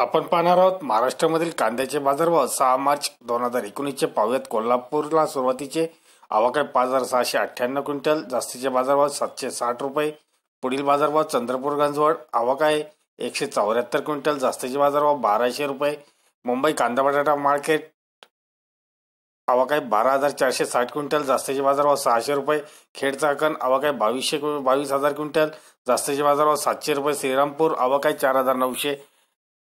आपण पाहणार आहोत महाराष्ट्रामधील कांद्याचे बाजारभाव सहा मार्च दोन हजार एकोणीसचे पाहूयात. कोल्हापूरला सुरुवातीचे आवाकाय पाच हजार सहाशे अठ्ठ्याण्णव क्विंटल जास्तीचे बाजारभाव सातशे साठ रुपये. पुढील बाजारभाव चंद्रपूर गांजवड आवाकाय एकशे चौऱ्याहत्तर क्विंटल जास्तीचे बाजारभाव बाराशे रुपये. मुंबई कांदा बटाटा मार्केट आवाकाय बारा हजार चारशे साठ क्विंटल जास्तीचे बाजारभाव सहाशे रुपये. खेड चाकण आवाकाय बावीसशे बावीस हजार क्विंटल जास्तीचे बाजारभाव सातशे रुपये. श्रीरामपूर आवाकाय चार हजार नऊशे.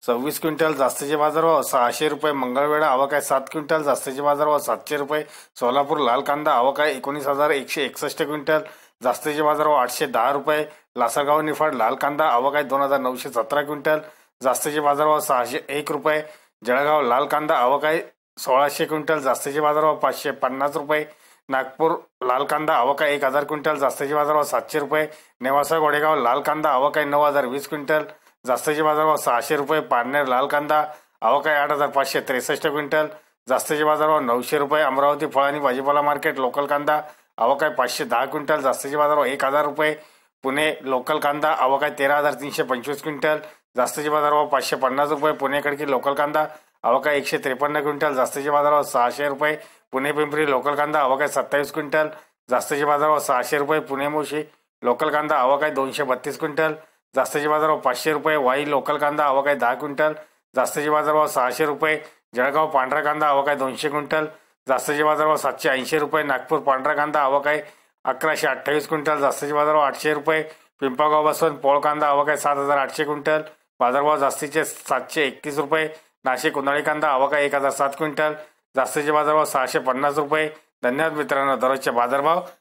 सव्वीस क्विंटल जास्तीचे बाजारभाव सहाशे रुपये मंगळवेढा आवाकाय सात क्विंटल जास्तीचे बाजारभाव सातशे रुपये सोलापूर लाल कांदा आवाकाय एकोणीस हजार एकशे एकसष्ट क्विंटल जास्तीचे बाजारभाव आठशे दहा रुपये लासलगाव निफाड लाल कांदा आवाकाय दोन हजार नऊशे सतरा क्विंटल जास्तीचे बाजारभाव सहाशे एक रुपये जळगाव लाल कांदा आवाकाय सोळाशे क्विंटल जास्तीचे बाजारभाव पाचशे पन्नास रुपये नागपूर लाल कांदा आवाकाय एक हजार क्विंटल जास्तीचे बाजारभाव सातशे रुपये नेवासा गोडेगाव लाल कांदा आवाकाय नऊ हजार वीस क्विंटल जास्तीचे बाजारभाव सहाशे रुपये पारनेर लाल कांदा अवकाळी आठ हजार पाचशे त्रेसष्ट क्विंटल. जास्तीचे बाजारभाव नऊशे रुपये अमरावती फळ आणि भाजीपाला मार्केट लोकल कांदा अवकाय पाचशे दहा क्विंटल. जास्तीचे बाजारभाव एक हजार रुपये पुणे लोकल कांदा अवकाय तेरा हजार तीनशे पंचवीस क्विंटल. जास्तीचे बाजारभाव पाचशे पन्नास रुपये पुणे खडकी लोकल कांदा अवकाय एकशे त्रेपन्न क्विंटल. जास्तीचे बाजारभाव सहाशे रुपये पुणे पिंपरी लोकल कांदा अवकाय सत्तावीस क्विंटल. जास्तीचे बाजारभाव सहाशे रुपये पुणे मोशी लोकल कांदा अवकाय दोनशे बत्तीस क्विंटल. जास्तीचे बाजारभाव पाचशे रुपये वाई लोकल कांदा अवकाय दहा क्विंटल. जास्तीचे बाजारभाव सहाशे रुपये जळगाव पांढरा कांदा अवकाय दोनशे क्विंटल. जास्तीचे बाजारभाव सातशे ऐंशी रुपये नागपूर पांढरा कांदा अवकाय अकराशे अठ्ठावीस क्विंटल. जास्तीचे बाजारभाव आठशे रुपये पिंपागाव बसवंत पोळ कांदा अवकाय सात हजार आठशे क्विंटल. बाजारभाव जास्तीचे सातशे एकतीस रुपये नाशिक उन्हाळी कांदा अवकाय एक हजार सात क्विंटल. जास्तीचे बाजारभाव सहाशे पन्नास रुपये. धन्यवाद मित्रांनो दररोजचे बाजारभाव.